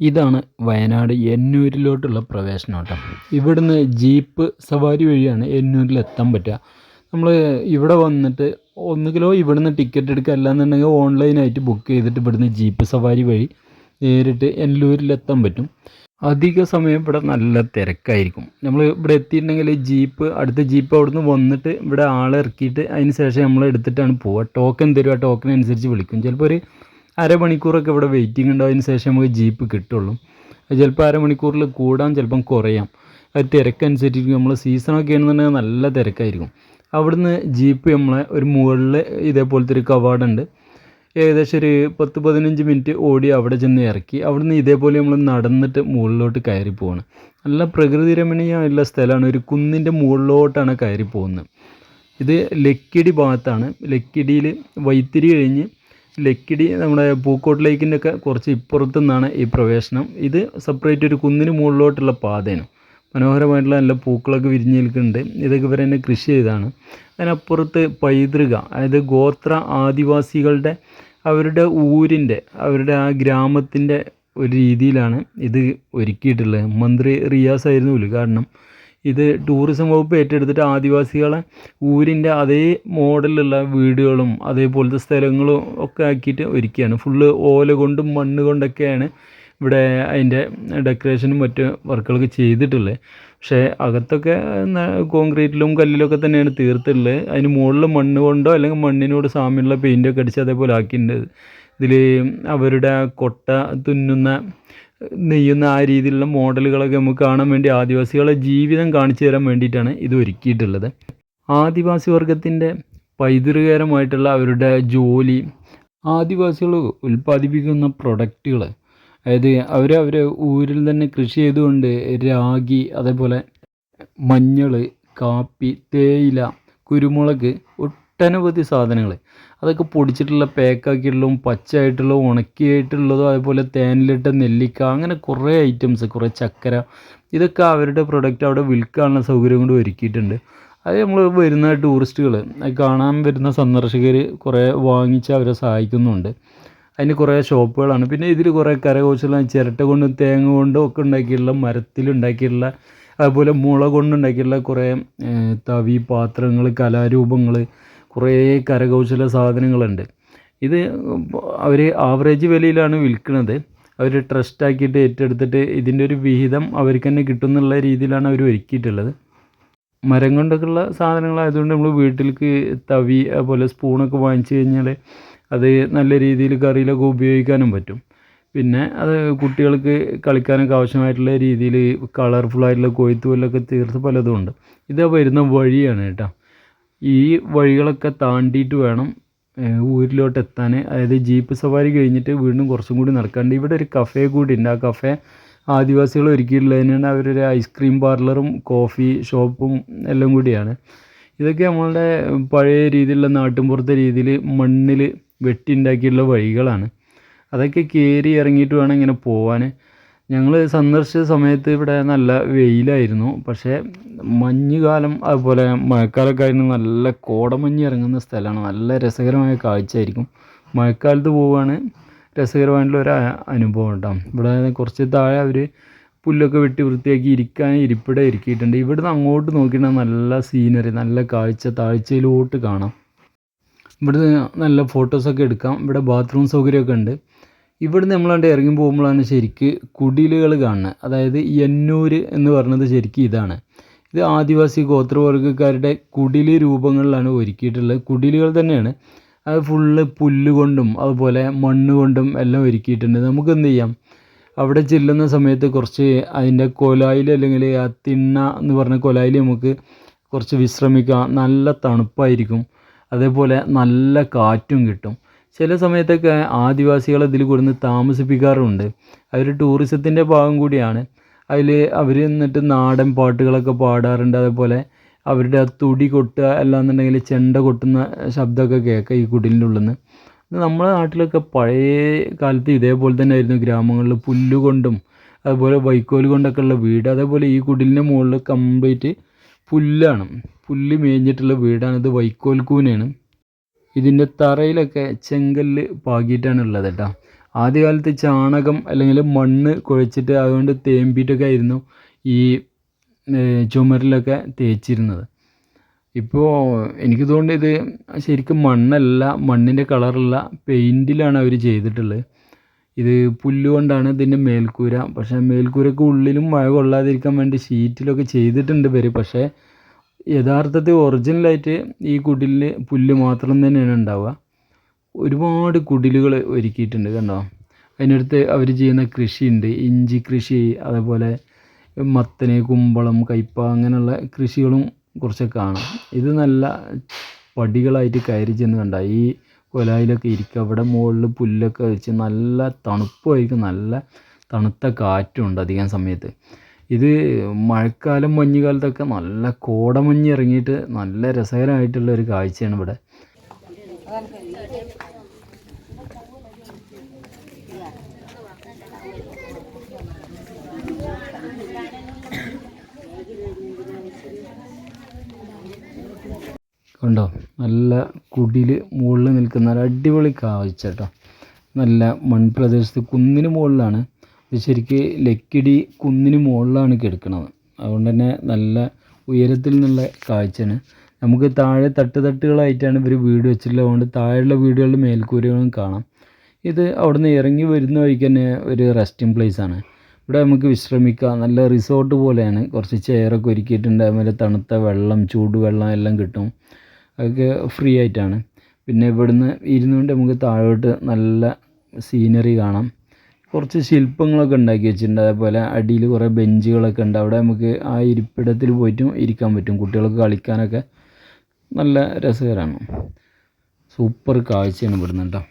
ഇതാണ് വയനാട് എന്നൂരിലോട്ടുള്ള പ്രവേശനോട്ടം. ഇവിടുന്ന് ജീപ്പ് സവാരി വഴിയാണ് എന്നൂരിൽ എത്താൻ പറ്റുക. നമ്മൾ ഇവിടെ വന്നിട്ട് ഒന്നുകിലോ ഇവിടുന്ന് ടിക്കറ്റ് എടുക്കുക അല്ലാന്നുണ്ടെങ്കിൽ ഓൺലൈനായിട്ട് ബുക്ക് ചെയ്തിട്ട് ഇവിടുന്ന് ജീപ്പ് സവാരി വഴി നേരിട്ട് എല്ലൂരിലെത്താൻ പറ്റും. അധിക സമയം ഇവിടെ നല്ല തിരക്കായിരിക്കും. നമ്മൾ ഇവിടെ എത്തിയിട്ടുണ്ടെങ്കിൽ ജീപ്പ് അടുത്ത ജീപ്പ് അവിടുന്ന് വന്നിട്ട് ഇവിടെ ആളെ ഇറക്കിയിട്ട് അതിന് ശേഷം നമ്മൾ എടുത്തിട്ടാണ് പോവുക. ടോക്കൺ തരും ആ ടോക്കൺ അനുസരിച്ച് വിളിക്കും. ചിലപ്പോൾ ഒരു അരമണിക്കൂറൊക്കെ ഇവിടെ വെയിറ്റിംഗ് ഉണ്ടായതിന് ശേഷം നമുക്ക് ജീപ്പ് കിട്ടുള്ളൂ. ചിലപ്പോൾ അരമണിക്കൂറിൽ കൂടാൻ ചിലപ്പം കുറയാം. അത് തിരക്കനുസരിച്ച് നമ്മൾ സീസണൊക്കെ ആണെന്നുണ്ടെങ്കിൽ നല്ല തിരക്കായിരിക്കും. അവിടുന്ന് ജീപ്പ് നമ്മളെ ഒരു മുകളിൽ ഇതേപോലത്തെ ഒരു കവാടുണ്ട്. ഏകദേശം ഒരു പത്ത് പതിനഞ്ച് മിനിറ്റ് ഓടി അവിടെ ചെന്ന് ഇറക്കി. അവിടുന്ന് ഇതേപോലെ നമ്മൾ നടന്നിട്ട് മുകളിലോട്ട് കയറി പോവാണ്. നല്ല പ്രകൃതി രമണീയമായിട്ടുള്ള സ്ഥലമാണ്. ഒരു കുന്നിന്റെ മുകളിലോട്ടാണ് കയറി പോകുന്നത്. ഇത് ലക്കിടി ഭാഗത്താണ്. ലക്കിടിയിൽ വൈത്തിരി കഴിഞ്ഞ് ലക്കിടി നമ്മുടെ പൂക്കോട്ട് ലേക്കിന്റെ ഒക്കെ കുറച്ച് ഇപ്പുറത്തു നിന്നാണ് ഈ പ്രവേശനം. ഇത് സെപ്പറേറ്റ് ഒരു കുന്നിന് മുകളിലോട്ടുള്ള പാതയാണ്. മനോഹരമായിട്ടുള്ള നല്ല പൂക്കളൊക്കെ വിരിഞ്ഞ് നിൽക്കുന്നുണ്ട്. ഇതൊക്കെ ഇവർ തന്നെ കൃഷി ചെയ്താണ് അതിനപ്പുറത്ത് പൈതൃക അതായത് ഗോത്ര ആദിവാസികളുടെ അവരുടെ ഊരിന്റെ അവരുടെ ആ ഗ്രാമത്തിന്റെ ഒരു രീതിയിലാണ് ഇത് ഒരുക്കിയിട്ടുള്ളത്. മന്ത്രി റിയാസ് ആയിരുന്നു ഉദ്ഘാടനം. ഇത് ടൂറിസം വകുപ്പ് ഏറ്റെടുത്തിട്ട് ആദിവാസികളെ ഊരിന്റെ അതേ മോഡലുള്ള വീടുകളും അതേപോലത്തെ സ്ഥലങ്ങളും ഒക്കെ ആക്കിയിട്ട് ഒരുക്കുകയാണ് ഫുള്ള് ഓല കൊണ്ടും മണ്ണ് കൊണ്ടൊക്കെയാണ് ഇവിടെ അതിന്റെ ഡെക്കറേഷനും മറ്റ് വർക്കുകളൊക്കെ ചെയ്തിട്ടുള്ളത്. പക്ഷേ അകത്തൊക്കെ കോൺക്രീറ്റിലും കല്ലിലൊക്കെ തന്നെയാണ് തീർത്തിട്ടുള്ളത്. അതിന് മുകളിൽ മണ്ണ് കൊണ്ടോ അല്ലെങ്കിൽ മണ്ണിനോട് സാമ്യമുള്ള പെയിന്റൊക്കെ അടിച്ച് അതേപോലെ ആക്കിയിട്ടുണ്ട്. ഇതിൽ അവരുടെ കൊട്ട തുന്നുന്ന നെയ്യുന്ന ആ രീതിയിലുള്ള മോഡലുകളൊക്കെ നമുക്ക് കാണാൻ വേണ്ടി ആദിവാസികളെ ജീവിതം കാണിച്ചു തരാൻ വേണ്ടിയിട്ടാണ് ഇത് ഒരുക്കിയിട്ടുള്ളത്. ആദിവാസി വർഗത്തിന്റെ പൈതൃകകരമായിട്ടുള്ള അവരുടെ ജോലി ആദിവാസികൾ ഉൽപ്പാദിപ്പിക്കുന്ന പ്രൊഡക്റ്റുകൾ അതായത് അവർ അവരെ ഊരിൽ തന്നെ കൃഷി ചെയ്തുകൊണ്ട് രാഗി അതേപോലെ മഞ്ഞൾ കാപ്പി തേയില കുരുമുളക് ഒട്ടനവധി സാധനങ്ങൾ. അതൊക്കെ പൊടിച്ചിട്ടുള്ള പാക്കാക്കിയിട്ടുള്ളതും പച്ചയായിട്ടുള്ളതും ഉണക്കിയായിട്ടുള്ളതും അതുപോലെ തേനിലിട്ട നെല്ലിക്ക അങ്ങനെ കുറേ ഐറ്റംസ് കുറേ ചക്കര ഇതൊക്കെ അവരുടെ പ്രൊഡക്റ്റ് അവിടെ വിൽക്കാനുള്ള സൗകര്യം കൊണ്ട് ഒരുക്കിയിട്ടുണ്ട്. അത് നമ്മൾ വരുന്ന ടൂറിസ്റ്റുകൾ കാണാൻ വരുന്ന സന്ദർശകർ കുറേ വാങ്ങിച്ച് അവരെ സഹായിക്കുന്നുണ്ട്. അതിന് കുറേ ഷോപ്പുകളാണ്. പിന്നെ ഇതിൽ കുറേ കരകൗശലം ചിരട്ട കൊണ്ടും തേങ്ങ കൊണ്ടും ഒക്കെ ഉണ്ടാക്കിയിട്ടുള്ള മരത്തിലുണ്ടാക്കിയിട്ടുള്ള അതുപോലെ മുള കൊണ്ടുണ്ടാക്കിയിട്ടുള്ള കുറേ തവി പാത്രങ്ങൾ കലാരൂപങ്ങൾ കുറേ കരകൗശല സാധനങ്ങളുണ്ട്. ഇത് അവർ ആവറേജ് വിലയിലാണ് വിൽക്കുന്നത്. അവർ ട്രസ്റ്റാക്കിയിട്ട് ഏറ്റെടുത്തിട്ട് ഇതിന്റെ ഒരു വിഹിതം അവർക്ക് തന്നെ കിട്ടും എന്നുള്ള രീതിയിലാണ് അവർ ഒരുക്കിയിട്ടുള്ളത്. മരം കൊണ്ടൊക്കെയുള്ള സാധനങ്ങളായതുകൊണ്ട് നമ്മൾ വീട്ടിലേക്ക് തവി അതുപോലെ സ്പൂണൊക്കെ വാങ്ങിച്ചു കഴിഞ്ഞാൽ അത് നല്ല രീതിയിൽ കറിയിലൊക്കെ ഉപയോഗിക്കാനും പറ്റും. പിന്നെ അത് കുട്ടികൾക്ക് കളിക്കാനൊക്കെ ആവശ്യമായിട്ടുള്ള രീതിയിൽ കളർഫുള്ളായിട്ടുള്ള കൊയ്ത്തുപോലൊക്കെ തീർത്ത് പലതും ഉണ്ട്. ഇത് വരുന്ന വഴിയാണ് കേട്ടോ. ഈ വഴികളൊക്കെ താണ്ടിയിട്ട് വേണം ഊരിലോട്ട് എത്താൻ അതായത് ജീപ്പ് സവാരി കഴിഞ്ഞിട്ട് വീണ്ടും കുറച്ചും കൂടി നടക്കാണ്ട്. ഇവിടെ ഒരു കഫേ കൂടി ഉണ്ട് ആ കഫേ ആദിവാസികൾ ഒരുക്കിയിട്ടുള്ളതിനാണ് അവരൊരു ഐസ്ക്രീം പാർലറും കോഫി ഷോപ്പും എല്ലാം കൂടിയാണ്. ഇതൊക്കെ നമ്മളുടെ പഴയ രീതിയിലുള്ള നാട്ടിൻപുറത്തെ രീതിയിൽ മണ്ണിൽ വെട്ടി ഉണ്ടാക്കിയിട്ടുള്ള വഴികളാണ്. അതൊക്കെ കയറി ഇറങ്ങിയിട്ട് വേണം ഇങ്ങനെ പോകാൻ ഞങ്ങൾ സന്ദർശിച്ച സമയത്ത് ഇവിടെ നല്ല വെയിലായിരുന്നു. പക്ഷേ മഞ്ഞുകാലം അതുപോലെ മഴക്കാലമൊക്കെ ആയിരുന്നു നല്ല കോടമഞ്ഞ് ഇറങ്ങുന്ന സ്ഥലമാണ്. നല്ല രസകരമായ കാഴ്ചയായിരിക്കും. മഴക്കാലത്ത് പോവുകയാണ് രസകരമായിട്ടുള്ള ഒരു അനുഭവം കേട്ടോ. ഇവിടെ കുറച്ച് താഴെ അവർ പുല്ലൊക്കെ വെട്ടി വൃത്തിയാക്കി ഇരിക്കാൻ ഇരിപ്പിട ഇരിക്കിയിട്ടുണ്ട്. ഇവിടുന്ന് അങ്ങോട്ട് നോക്കിയിട്ടുണ്ടെങ്കിൽ നല്ല സീനറി നല്ല കാഴ്ച താഴ്ചയിലോട്ട് കാണാം. ഇവിടുന്ന് നല്ല ഫോട്ടോസൊക്കെ എടുക്കാം. ഇവിടെ ബാത്റൂം സൗകര്യമൊക്കെ ഉണ്ട്. ഇവിടുന്ന് നമ്മളാണ്ട് ഇറങ്ങി പോകുമ്പോഴാണ് ശരിക്ക് കുടിലുകൾ കാണുന്നത്. അതായത് എന്നൂര് എന്ന് പറഞ്ഞത് ശരിക്കും ഇതാണ്. ഇത് ആദിവാസി ഗോത്രവർഗക്കാരുടെ കുടിൽ രൂപങ്ങളിലാണ് ഒരുക്കിയിട്ടുള്ളത്. കുടിലുകൾ തന്നെയാണ്. അത് ഫുള്ള് പുല്ല് കൊണ്ടും അതുപോലെ മണ്ണ് കൊണ്ടും എല്ലാം ഒരുക്കിയിട്ടുണ്ട്. നമുക്ക് എന്ത് ചെയ്യാം? അവിടെ ചെല്ലുന്ന സമയത്ത് കുറച്ച് അതിന്റെ കൊലായിൽ അല്ലെങ്കിൽ ആ തിണ്ണ എന്ന് പറഞ്ഞ കൊലായിൽ നമുക്ക് കുറച്ച് വിശ്രമിക്കാം. നല്ല തണുപ്പായിരിക്കും. അതേപോലെ നല്ല കാറ്റും കിട്ടും. ചില സമയത്തൊക്കെ ആദിവാസികൾ ഇതിൽ കൊടുന്ന് താമസിപ്പിക്കാറുണ്ട്. അവർ ടൂറിസത്തിന്റെ ഭാഗം കൂടിയാണ്. അതിൽ അവർ എന്നിട്ട് നാടൻ പാട്ടുകളൊക്കെ പാടാറുണ്ട്. അതേപോലെ അവരുടെ ആ തുടി കൊട്ടുക അല്ലാന്നുണ്ടെങ്കിൽ ചെണ്ട കൊട്ടുന്ന ശബ്ദമൊക്കെ കേൾക്കുക ഈ കുടിലിന്റെ നിന്ന്. നമ്മുടെ നാട്ടിലൊക്കെ പഴയ കാലത്ത് ഇതേപോലെ തന്നെ ആയിരുന്നു. ഗ്രാമങ്ങളിൽ പുല്ലുകൊണ്ടും അതുപോലെ വൈക്കോൽ കൊണ്ടൊക്കെ ഉള്ള വീട്. അതേപോലെ ഈ കുടിലിന്റെ മുകളിൽ കംപ്ലീറ്റ് പുല്ലാണ്. പുല്ല് മേഞ്ഞിട്ടുള്ള വീടാണ്. ഇത് വൈക്കോൽ കൂനയാണ്. ഇതിന്റെ തറയിലൊക്കെ ചെങ്കല്ല് പാകിയിട്ടാണ് ഉള്ളത് കേട്ടോ. ആദ്യകാലത്ത് ചാണകം അല്ലെങ്കിൽ മണ്ണ് കുഴച്ചിട്ട് അതുകൊണ്ട് തേമ്പിയിട്ടൊക്കെ ആയിരുന്നു ഈ ചുമരിലൊക്കെ തേച്ചിരുന്നത്. ഇപ്പോൾ എനിക്ക് തോന്നുന്നത് ഇത് ശരിക്കും മണ്ണല്ല മണ്ണിന്റെ കളറുള്ള പെയിന്റിലാണ് അവർ ചെയ്തിട്ടുള്ളത്. ഇത് പുല്ലുകൊണ്ടാണ് ഇതിന്റെ മേൽക്കൂര. പക്ഷേ മേൽക്കൂരക്ക് ഉള്ളിലും മഴ കൊള്ളാതിരിക്കാൻ വേണ്ടി ഷീറ്റിലൊക്കെ ചെയ്തിട്ടുണ്ട് പേര് പക്ഷേ യഥാർത്ഥത്തിൽ ഒറിജിനലായിട്ട് ഈ കുടിലിൽ പുല്ല് മാത്രം തന്നെയാണ് ഉണ്ടാവുക. ഒരുപാട് കുടിലുകൾ ഒരുക്കിയിട്ടുണ്ട് കണ്ടോ? അതിനടുത്ത് അവർ ചെയ്യുന്ന കൃഷിയുണ്ട്. ഇഞ്ചി കൃഷി അതേപോലെ മത്തന് കുമ്പളം കയ്പ അങ്ങനെയുള്ള കൃഷികളും കുറച്ചൊക്കെ കാണാം. ഇത് നല്ല പടികളായിട്ട് കയറി ചെന്ന് കണ്ട? ഈ കൊലായിലൊക്കെ ഇരിക്കുക അവിടെ മുകളിൽ പുല്ലൊക്കെ വെച്ച് നല്ല തണുപ്പായിരിക്കും. നല്ല തണുത്ത കാറ്റുണ്ട് അധികം സമയത്ത്. ഇത് മഴക്കാലം മഞ്ഞുകാലത്തൊക്കെ നല്ല കോടമഞ്ഞ് ഇറങ്ങിയിട്ട് നല്ല രസകരമായിട്ടുള്ള ഒരു കാഴ്ചയാണ് ഇവിടെ. കണ്ടോ? നല്ല കുടിൽ മുകളിൽ നിൽക്കുന്ന ഒരു അടിപൊളി കാഴ്ച കേട്ടോ. നല്ല മൺപ്രദേശത്ത് കുന്നിന് മുകളിലാണ്. ഇത് ശരിക്ക് ലക്കിടി കുന്നിന് മുകളിലാണ് കിടക്കുന്നത് അതുകൊണ്ട് തന്നെ നല്ല ഉയരത്തിൽ നിന്നുള്ള കാഴ്ചയാണ്. നമുക്ക് താഴെ തട്ട് തട്ടുകളായിട്ടാണ് ഇവർ വീട് വെച്ചിട്ടുള്ളത്. അതുകൊണ്ട് താഴെയുള്ള വീടുകളുടെ മേൽക്കൂരകളും കാണാം. ഇത് അവിടുന്ന് ഇറങ്ങി വരുന്ന വഴിക്ക് തന്നെ ഒരു റെസ്റ്റിംഗ് പ്ലേസ് ആണ്. ഇവിടെ നമുക്ക് വിശ്രമിക്കാം. നല്ല റിസോർട്ട് പോലെയാണ്. കുറച്ച് ചെയറൊക്കെ ഒരുക്കിയിട്ടുണ്ട്. അതുപോലെ തണുത്ത വെള്ളം ചൂടുവെള്ളം എല്ലാം കിട്ടും. അതൊക്കെ ഫ്രീ ആയിട്ടാണ്. പിന്നെ ഇവിടുന്ന് ഇരുന്നുകൊണ്ട് നമുക്ക് താഴോട്ട് നല്ല സീനറി കാണാം. കുറച്ച് ശില്പങ്ങളൊക്കെ ഉണ്ടാക്കി വെച്ചിട്ടുണ്ട്. അതേപോലെ അടിയിൽ കുറേ ബെഞ്ചുകളൊക്കെ ഉണ്ട്. അവിടെ നമുക്ക് ആ ഇരിപ്പിടത്തിൽ പോയിട്ടും ഇരിക്കാൻ പറ്റും. കുട്ടികൾക്ക് കളിക്കാനൊക്കെ നല്ല രസകരമാണ്. സൂപ്പർ കാഴ്ചയാണ് ഇവിടുന്ന് കേട്ടോ.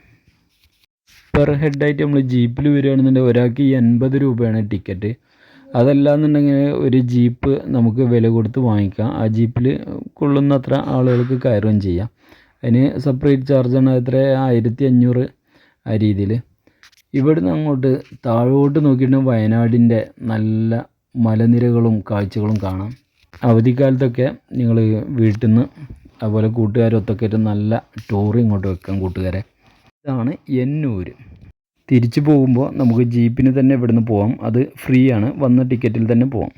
പെർ ഹെഡായിട്ട് നമ്മൾ ജീപ്പിൽ വരികയാണെന്നുണ്ടെങ്കിൽ ഒരാൾക്ക് എൺപത് രൂപയാണ് ടിക്കറ്റ്. അതല്ലാന്നുണ്ടെങ്കിൽ ഒരു ജീപ്പ് നമുക്ക് വില കൊടുത്ത് വാങ്ങിക്കാം. ആ ജീപ്പിൽ കൊള്ളുന്നത്ര ആളുകൾക്ക് കയറുകയും ചെയ്യാം. അതിന് സെപ്പറേറ്റ് ചാർജാണ് എത്ര ആയിരത്തി അഞ്ഞൂറ് ആ രീതിയിൽ. ഇവിടുന്ന് അങ്ങോട്ട് താഴോട്ട് നോക്കിയിട്ടുണ്ടെങ്കിൽ വയനാടിന്റെ നല്ല മലനിരകളും കാഴ്ചകളും കാണാം. അവധിക്കാലത്തൊക്കെ നിങ്ങൾ വീട്ടിൽ നിന്ന് അതുപോലെ കൂട്ടുകാരൊത്തൊക്കെ ആയിട്ട് നല്ല ടൂർ ഇങ്ങോട്ട് വെക്കാം കൂട്ടുകാരെ. ഇതാണ് എന്നൂർ തിരിച്ചു പോകുമ്പോൾ നമുക്ക് ജീപ്പിന് തന്നെ ഇവിടുന്ന് പോവാം. അത് ഫ്രീ ആണ്. വന്ന ടിക്കറ്റിൽ തന്നെ പോവാം.